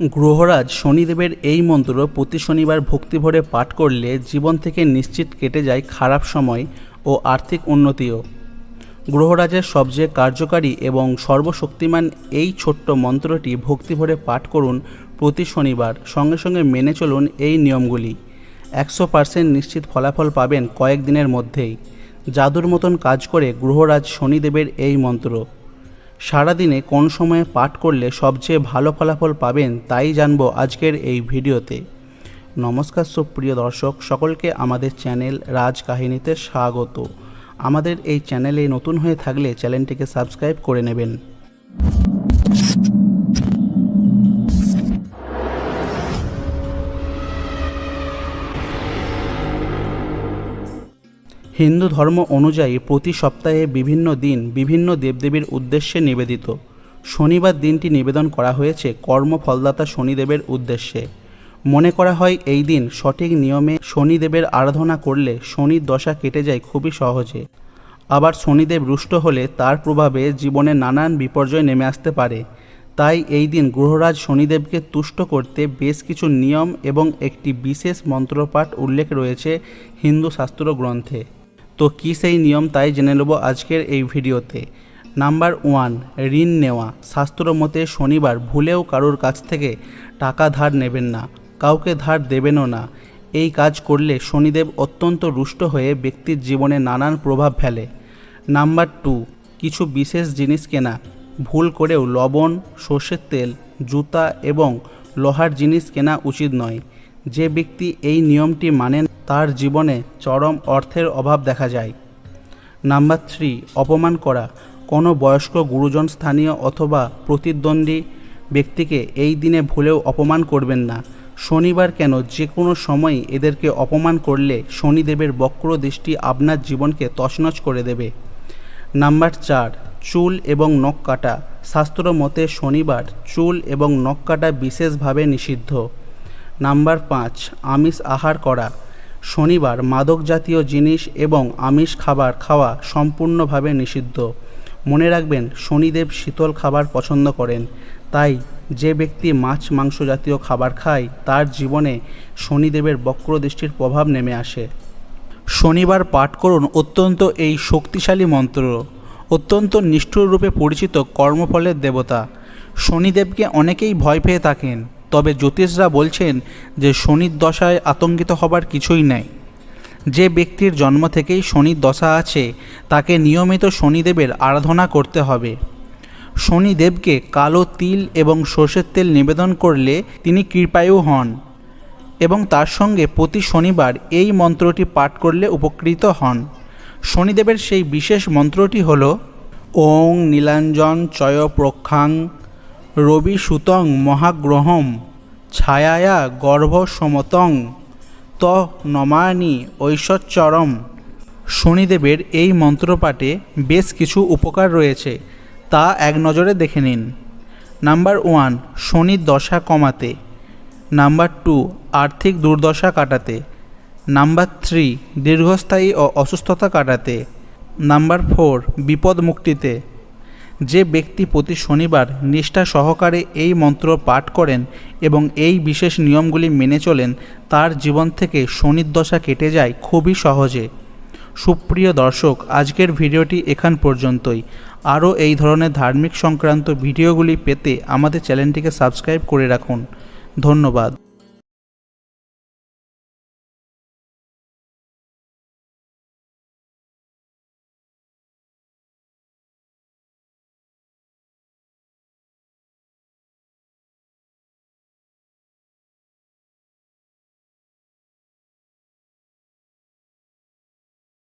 গ্রহরাজ শনিদেবের এই মন্ত্র প্রতি শনিবার ভক্তিভরে পাঠ করলে জীবন থেকে নিশ্চিত কেটে যায় খারাপ সময় ও আর্থিক উন্নতিও। গ্রহরাজের সবচেয়ে কার্যকারী এবং সর্বশক্তিমান এই ছোট্ট মন্ত্রটি ভক্তিভরে পাঠ করুন প্রতি শনিবার। সঙ্গে সঙ্গে মেনে চলুন এই নিয়মগুলি। একশো পার্সেন্ট নিশ্চিত ফলাফল পাবেন কয়েকদিনের মধ্যেই। জাদুর মতন কাজ করে গ্রহরাজ শনিদেবের এই মন্ত্র। সারাদিনে কোন সময়ে পাঠ করলে সবচেয়ে ভালো ফলাফল পাবেন তাই জানব আজকের এই ভিডিওতে। নমস্কার সুপ্রিয় দর্শক, সকলকে আমাদের চ্যানেল রাজ কাহিনীতে স্বাগত। আমাদের এই চ্যানেলে নতুন হয়ে থাকলে চ্যানেলটিকে সাবস্ক্রাইব করে নেবেন। হিন্দু ধর্ম অনুযায়ী প্রতি সপ্তাহে বিভিন্ন দিন বিভিন্ন দেবদেবীর উদ্দেশ্যে নিবেদিত। শনিবার দিনটি নিবেদন করা হয়েছে কর্মফলদাতা শনিদেবের উদ্দেশ্যে। মনে করা হয় এই দিন সঠিক নিয়মে শনিদেবের আরাধনা করলে শনির দশা কেটে যায় খুবই সহজে। আবার শনিদেব রুষ্ট হলে তার প্রভাবে জীবনে নানান বিপর্যয় নেমে আসতে পারে। তাই এই দিন গ্রহরাজ শনিদেবকে তুষ্ট করতে বেশ কিছু নিয়ম এবং একটি বিশেষ মন্ত্রপাঠ উল্লেখ রয়েছে হিন্দু শাস্ত্র গ্রন্থে। তো কী সেই নিয়ম তাই জেনে নেব আজকের এই ভিডিওতে। নাম্বার ওয়ান, ঋণ নেওয়া। শাস্ত্র মতে শনিবার ভুলেও কারোর কাছ থেকে টাকা ধার নেবেন না, কাউকে ধার দেবেনও না। এই কাজ করলে শনিদেব অত্যন্ত রুষ্ট হয়ে ব্যক্তির জীবনে নানান প্রভাব ফেলে। নাম্বার টু, কিছু বিশেষ জিনিস কেনা। ভুল করেও লবণ, সর্ষের তেল, জুতা এবং লোহার জিনিস কেনা উচিত নয়। যে ব্যক্তি এই নিয়মটি মানেন তার জীবনে চরম অর্থের অভাব দেখা যায়। নাম্বার থ্রি, অপমান করা। কোনো বয়স্ক গুরুজন স্থানীয় অথবা প্রতিদ্বন্দ্বী ব্যক্তিকে এই দিনে ভুলেও অপমান করবেন না। শনিবার কেন? যে কোনো সময় এদেরকে অপমান করলে শনিদেবের বক্র দৃষ্টি আপনার জীবনকে তছনছ করে দেবে। নাম্বার চার, চুল এবং নখ কাটা। শাস্ত্র মতে শনিবার চুল এবং নখ কাটা বিশেষভাবে নিষিদ্ধ। নাম্বার পাঁচ, আমিষ আহার করা। শনিবার মাদক জাতীয় জিনিস এবং আমিষ খাবার খাওয়া সম্পূর্ণভাবে নিষিদ্ধ। মনে রাখবেন, শনিদেব শীতল খাবার পছন্দ করেন। তাই যে ব্যক্তি মাছ মাংস জাতীয় খাবার খায়, তার জীবনে শনিদেবের বক্রদৃষ্টির প্রভাব নেমে আসে। শনিবার পাঠ করুন অত্যন্ত এই শক্তিশালী মন্ত্র। অত্যন্ত নিষ্ঠুর রূপে পরিচিত কর্মফলের দেবতা। শনিদেবকে অনেকেই ভয় পেয়ে থাকেন। তবে জ্যোতিষরা বলছেন যে শনির দশায় আতঙ্কিত হবার কিছুই নাই। যে ব্যক্তির জন্ম থেকেই শনির দশা আছে, তাকে নিয়মিত শনিদেবের আরাধনা করতে হবে। শনিদেবকে কালো তিল এবং সর্ষের তেল নিবেদন করলে তিনি কৃপায়ু হন এবং তার সঙ্গে প্রতি শনিবার এই মন্ত্রটি পাঠ করলে উপকৃত হন। শনিদেবের সেই বিশেষ মন্ত্রটি হল, ওং নীলাঞ্জন চয় প্রক্ষাং রবি সুতং মহাগ্রহম ছায়ায়া গর্ভ সমতং ত নমানি ঐশ্বরচরম শনিদেবের এই মন্ত্রপাঠে বেশ কিছু উপকার রয়েছে, তা এক নজরে দেখে নিন। নাম্বার ওয়ান, শনির দশা কমাতে। নাম্বার টু, আর্থিক দুর্দশা কাটাতে। নাম্বার থ্রি, দীর্ঘস্থায়ী ও অসুস্থতা কাটাতে। নাম্বার ফোর বিপদ মুক্তিতে যে ব্যক্তি প্রতি শনিবার নিষ্ঠা সহকারে এই মন্ত্র পাঠ করেন এবং এই বিশেষ নিয়মগুলি মেনে চলেন, তার জীবন থেকে শনির দশা কেটে যায় খুবই সহজে। সুপ্রিয় দর্শক, আজকের ভিডিওটি এখান পর্যন্তই। আরও এই ধরনের ধার্মিক সংক্রান্ত ভিডিওগুলি পেতে আমাদের চ্যানেলটিকে সাবস্ক্রাইব করে রাখুন। ধন্যবাদ।